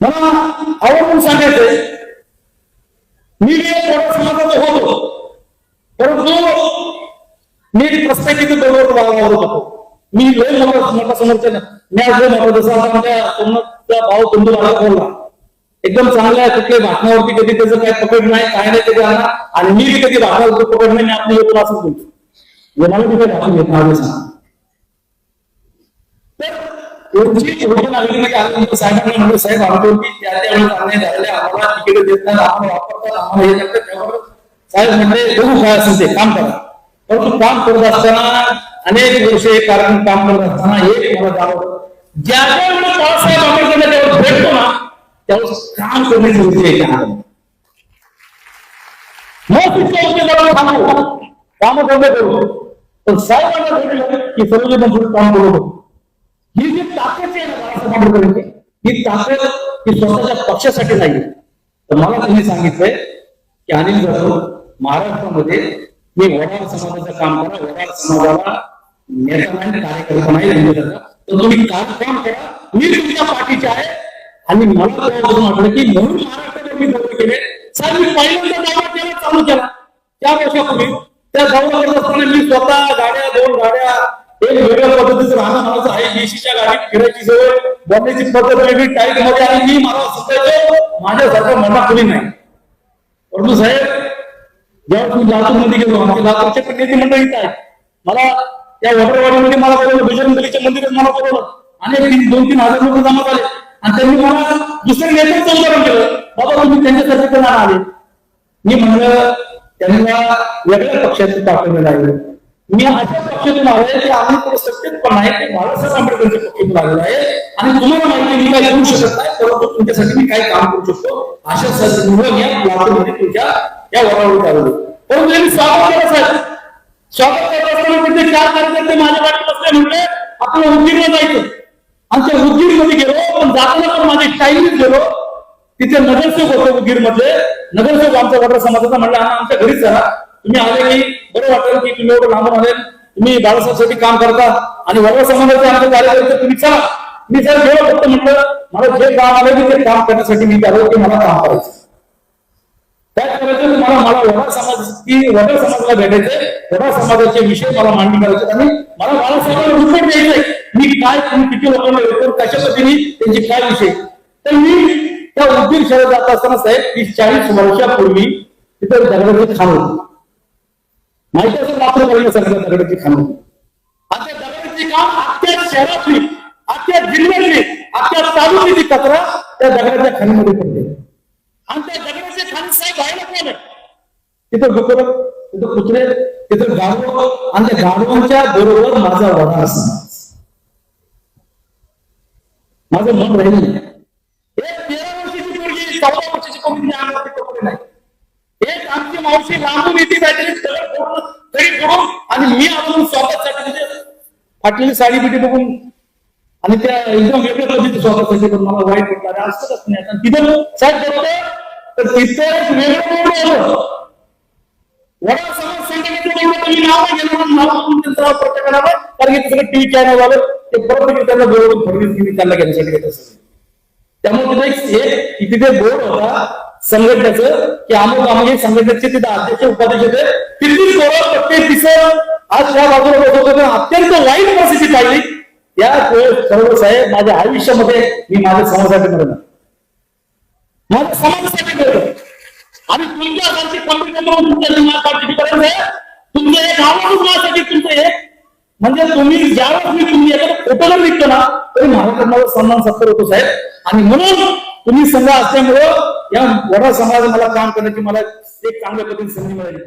मला आवडून सांगायचंय. मी एक समाजाचा होतो. परंतु मी प्रस्थापित बरोबर वागवत होतो. मी लय मोठा मोठा समर्थन मी आज लय मोठा जसं आता माझ्या तुमचा भाऊ मला बोलला एकदम चांगला आहे कुठल्या भाषणावरती कधी त्याचं काय पकड नाही काय नाही कधी आणा आणि मी कधी भाषणावरती पकड नाही मी आपली येतो असंच बोलतो. मला तिथे भाषण घेत नाही म्हणलं साहेब आमच्यावरती त्या त्या अन्याय झालेले आम्हाला तिकीट देत आम्हाला वापरतात आम्हाला हे करतात त्यावर साहेब बघू काय असेल ते काम करा. परंतु काम करत असताना अनेक वर्षे कारण काम करत असताना एक मला जाणवलं. ज्या ज्या बाळासाहेब आंबेडकरला त्यावर भेटतो ना त्यावेळेस काम करणे जरुरी आहे. त्या मग थांबू काम बंद करू पण साहेबांना भेटलं की सर्वजण थोडं काम करू ना बाळासाहेब ही ताकद ही स्वतःच्या पक्षासाठी नाही तर मला त्यांनी सांगितलंय की अनिल जाधव महाराष्ट्रामध्ये मी वडार समाजाचं काम करा वडार समाजाला नेता नाही कार्यकर्ता नाही नेमले जाता. तर तुम्ही काम करा मी तुमच्या पाठीचे आहे. आणि मला तेव्हापासून वाटलं की म्हणून महाराष्ट्रात मी दौरे केले. सर मी पहिल्यांदा दौरा केला चालू केला. त्या वर्षापूर्वी. त्या दौरा करत असताना मी स्वतः गाड्या दोन गाड्या एक वेगळ्या पद्धतीचं राहणं माझं आहे. देशीच्या गाडीत फिरायची सवय बोलण्याची पद्धत वेगळी टाईटमध्ये आणि मी मला सुद्धा माझ्यासारखं मना कोणी नाही. परंतु साहेब जेव्हा तुम्ही लातूरमध्ये गेलो आमच्या लातूरचे पण नेते मंडळी इथं मला त्या वडरवाडीमध्ये मला बोलवलं बजरंगबलीच्या मंदिरात मला बोलवलं. आणि तीन दोन तीन हजार लोक जमा झाले. आणि त्यांनी मला दुसऱ्या नेत्यांचं उदाहरण केलं. बाबा तुम्ही त्यांच्यासाठी पण आले. मी म्हणलं त्यांना वेगळ्या पक्षात टाकलेलं लागलं. मी अशा पक्षातून आहे की आम्ही थोडं सत्तेत पण आहे ते बाळासाहेब आंबेडकरच्या पक्षातून आलेलो आहे. आणि तुम्हाला माहिती मी काय करू शकत नाही परंतु तुमच्यासाठी मी काय काम करू शकतो. अशा संदर्भात या लातूरमध्ये तुमच्या या वरावर आलेलो परंतु त्यांनी स्वागत केलं साहेब स्वागत करत असताना तिथे चार कार्यकर्ते माझ्या पाठी असले म्हणले आपलं उदगीरला जायचं. आमच्या उदगीरमध्ये गेलो पण जाताना पण माझे टाईमनीच गेलो. तिथे नगरसेवक होते उदगीर मधले नगरसेवक आमचा वडा समाजाचा म्हणला "अण्णा, आमच्या घरीच चला तुम्ही आले की बरं वाटेल की तुम्ही एवढं लांबून आले. तुम्ही बाळासाहेबसाठी काम करता आणि वर्ग समाजाचे आमचे कार्यकर्ते तुम्ही चला. मी जर गेलो फक्त म्हटलं मला जे काम आलं की ते काम करण्यासाठी मी आलो की मला काम करायचं. त्याच करायचं तुम्हाला मला वडा समाज की वडा समाजाला भेटायचंय वडा समाजाचे विषय मला मांडणी करायचे आणि मला बाळासाहेबांना रिपोर्ट द्यायचंय. मी काय तुम्ही किती लोकांना रिपोर्ट कशा पद्धतीने त्यांचे काय विषय? तर मी त्या उद्योग शहरात जात असताना साहेब तीस चाळीस वर्षापूर्वी तिथं दरवाजे खाण होती माहिती असेल मात्र महिला सगळ्या दगडाची खाण होती. आणि दगडाची काम अख्ख्या शहरातली अख्ख्या जिल्ह्यातली अख्ख्या तालुक्याची कचरा त्या दगडाच्या खाणीमध्ये पडते आणि त्या दगडाचे खाली साहेब व्हायला कोण तिथं डुकर तिथं कुत्रे तिथं गाढव आणि त्या गाढवांच्या बरोबर माझा वडा असणार माझं मन राहिलं नाही. एक तेरा वर्षाची मुलगी चौदा वर्षाची मुलगी नाही. एक आमची मावशी लांबून येते काहीतरी तरी करून आणि मी अजून स्वतःसाठी फाटलेली साडी बिटी बघून आणि त्या एकदम वेगळ्या स्वतःसाठी करून मला वाईट वाटलं. अरे नाही. तिथं साहेब बघतो तर तिथं एक वेगळं वडा समाज संघटनेचं नाव नाही. घेणार नाव म्हणून प्रत्येकाला कारण की तिकडे टीव्ही चॅनल आलं ते परत त्यांना बोलवून फडणवीस त्यांना घेण्यासाठी. घेत असेल त्यामुळे तिथे एक तिथे बोर्ड होता. संघटनेचं की अमुक अमुक हे संघटनेचे तिथे अध्यक्ष उपाध्यक्ष होते. तिथली कोरोना प्रत्येक दिसत आज त्या बाजूला बघत होतो अत्यंत वाईट परिस्थिती पाहिली. या सर्व साहेब माझ्या आयुष्यामध्ये मी माझ्या समाजासाठी करणार माझ्या समाजासाठी करतो आणि तुमच्या सारखी कंपनी तुमच्या समाजासाठी करायचं आहे तुमच्या एक आवाज माझ्यासाठी तुमचं एक म्हणजे तुम्ही ज्यावेळेस मी तुम्ही एखादा फोटो जर निघतो ना तरी महाराष्ट्राला सन्मान सत्तर होतो साहेब. आणि म्हणून तुम्ही संघ असल्यामुळं या वडा समाज मला काम करण्याची मला एक चांगल्या पद्धतीने संधी मिळाली.